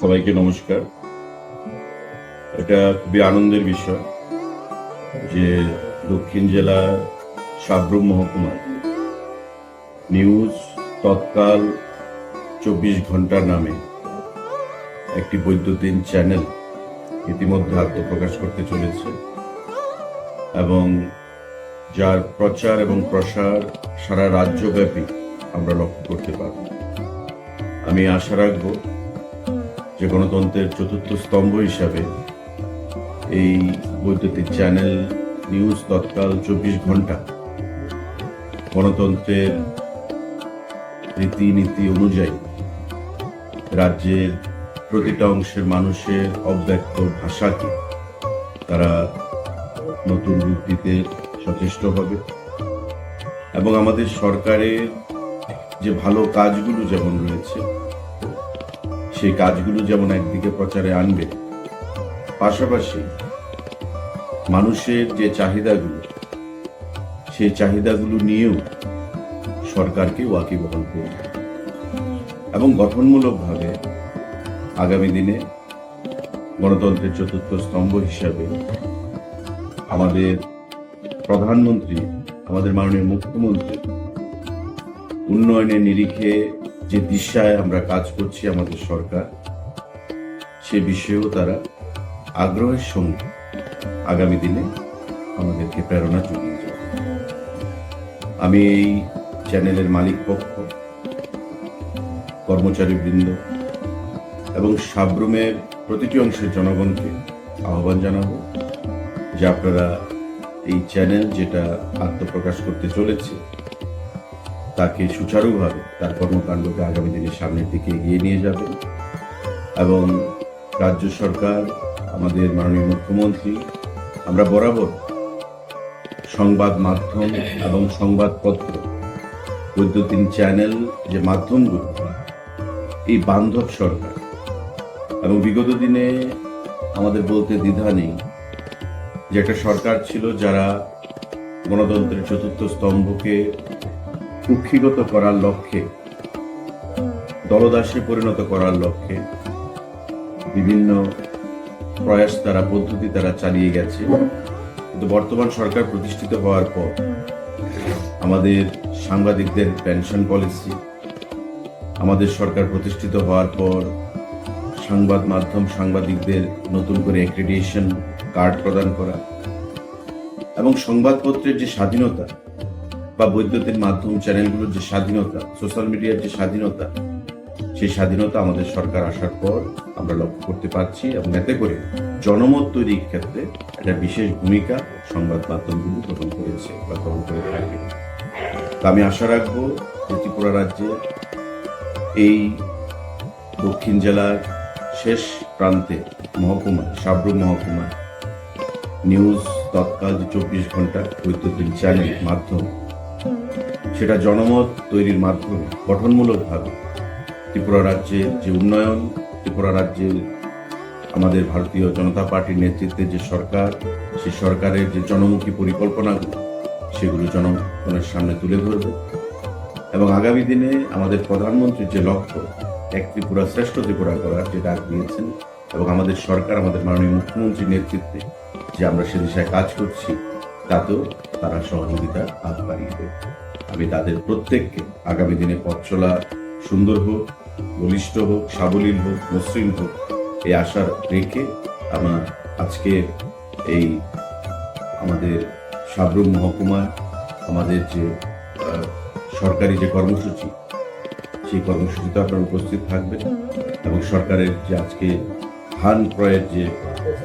সবাইকে নমস্কার। এটা খুবই আনন্দের বিষয় যে দক্ষিণ জেলার সাব্রুম মহকুমার নিউজ তৎকাল চব্বিশ ঘণ্টার নামে একটি বৈদ্যুতিন চ্যানেল ইতিমধ্যে আত্মপ্রকাশ করতে চলেছে এবং যার প্রচার এবং প্রসার সারা রাজ্যব্যাপী আমরা লক্ষ্য করতে পারব। আমি আশা রাখব যে গণতন্ত্রের চতুর্থ স্তম্ভ হিসাবে এই বৈদ্যুতিক চ্যানেল নিউজ তৎকাল চব্বিশ ঘণ্টা গণতন্ত্রের রীতিনীতি অনুযায়ী রাজ্যের প্রতিটা অংশের মানুষের অব্যক্ত ভাষাকে তারা নতুন রূপ দিতে সচেষ্ট হবে। এবং আমাদের সরকারের যে ভালো কাজগুলো যেমন রয়েছে সেই কাজগুলো যেমন একদিকে প্রচারে আনবে, পাশাপাশি মানুষের যে চাহিদাগুলো, সেই চাহিদাগুলো নিয়েও সরকারকে ওয়াকিবহাল করবে। এবং গঠনমূলকভাবে আগামী দিনে গণতন্ত্রের চতুর্থ স্তম্ভ হিসাবে আমাদের প্রধানমন্ত্রী, আমাদের মাননীয় মুখ্যমন্ত্রী উন্নয়নের নিরিখে যে দিশায় আমরা কাজ করছি আমাদের সরকার, সে বিষয়েও তারা আগ্রহের সঙ্গে আগামী দিনে আমাদেরকে প্রেরণা জুগিয়ে যাবে। আমি এই চ্যানেলের মালিক পক্ষ, কর্মচারীবৃন্দ এবং সাব্রুমের প্রতিটি অংশের জনগণকে আহ্বান জানাব যে আপনারা এই চ্যানেল যেটা আত্মপ্রকাশ করতে চলেছে, তাকে সুচারুভাবে তার কর্মকাণ্ডকে আগামী দিনের সামনের দিকে এগিয়ে নিয়ে যাবেন এবং রাজ্য সরকার, আমাদের মাননীয় মুখ্যমন্ত্রী, আমরা বরাবর সংবাদ মাধ্যম এবং সংবাদপত্র, বৈদ্যুতিন চ্যানেল যে মাধ্যমগুলো, এই বান্ধব সরকার। এবং বিগত দিনে আমাদের বলতে দ্বিধা নেই যে একটা সরকার ছিল যারা গণতন্ত্রের চতুর্থ স্তম্ভকে কুক্ষিগত করার লক্ষ্যে, দলদাসে পরিণত করার লক্ষ্যে বিভিন্ন প্রয়াস তারা, পদ্ধতি তারা চালিয়ে গেছে। কিন্তু বর্তমান সরকার প্রতিষ্ঠিত হওয়ার পর আমাদের সাংবাদিকদের পেনশন পলিসি, আমাদের সরকার প্রতিষ্ঠিত হওয়ার পর সংবাদ মাধ্যম সাংবাদিকদের নতুন করে অ্যাক্রিডিয়েশন কার্ড প্রদান করা এবং সংবাদপত্রের যে স্বাধীনতা বা বৈদ্যুতিক মাধ্যম চ্যানেলগুলোর যে স্বাধীনতা, সোশ্যাল মিডিয়ার যে স্বাধীনতা, সেই স্বাধীনতা আমাদের সরকার আসার পর আমরা লক্ষ্য করতে পারছি এবং এতে করে জনমত তৈরির ক্ষেত্রে একটা বিশেষ ভূমিকা সংবাদ মাধ্যমগুলো গ্রহণ করেছে বা গ্রহণ করে থাকবে তা আমি আশা রাখব ত্রিপুরা রাজ্যে এই দক্ষিণ জেলার শেষ প্রান্তে মহকুমা, সাবরুম মহকুমা, নিউজ তৎকাল যে চব্বিশ ঘণ্টা বৈদ্যুতিক চ্যানেল মাধ্যম সেটা জনমত তৈরির মাধ্যমে গঠনমূলকভাবে ত্রিপুরা রাজ্যের যে উন্নয়ন, ত্রিপুরা রাজ্যের আমাদের ভারতীয় জনতা পার্টির নেতৃত্বে যে সরকার সেই সরকারের যে জনমুখী পরিকল্পনাগুলো, সেগুলো জনগণের সামনে তুলে ধরবে। এবং আগামী দিনে আমাদের প্রধানমন্ত্রীর যে লক্ষ্য, এক ত্রিপুরা শ্রেষ্ঠ ত্রিপুরা করার যে ডাক দিয়েছেন, এবং আমাদের সরকার, আমাদের মাননীয় মুখ্যমন্ত্রীর নেতৃত্বে যে আমরা সে দিশায় কাজ করছি, তাতেও তারা সহযোগিতার হাত বাড়িয়ে দেবে। আমি তাদের প্রত্যেককে আগামী দিনে পথ চলা সুন্দর হোক, বলিষ্ঠ হোক, সাবলীল হোক, মসৃণ হোক, এই আশা রেখে আমার আজকে এই আমাদের সাবরুম মহকুমা, আমাদের যে সরকারি যে কর্মসূচি, সেই কর্মসূচিতে আপনারা উপস্থিত থাকবেন এবং সরকারের যে আজকে ধান ক্রয়ের যে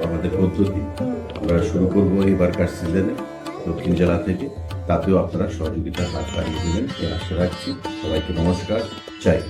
আমাদের পদ্ধতি, আমরা শুরু করব এবারকার সিজনে দক্ষিণ জেলা থেকে। তাতেও আপনারা সহযোগিতার হাত বাড়িয়ে দেবেন। এই আশা রাখছি। সবাইকে নমস্কার। চাই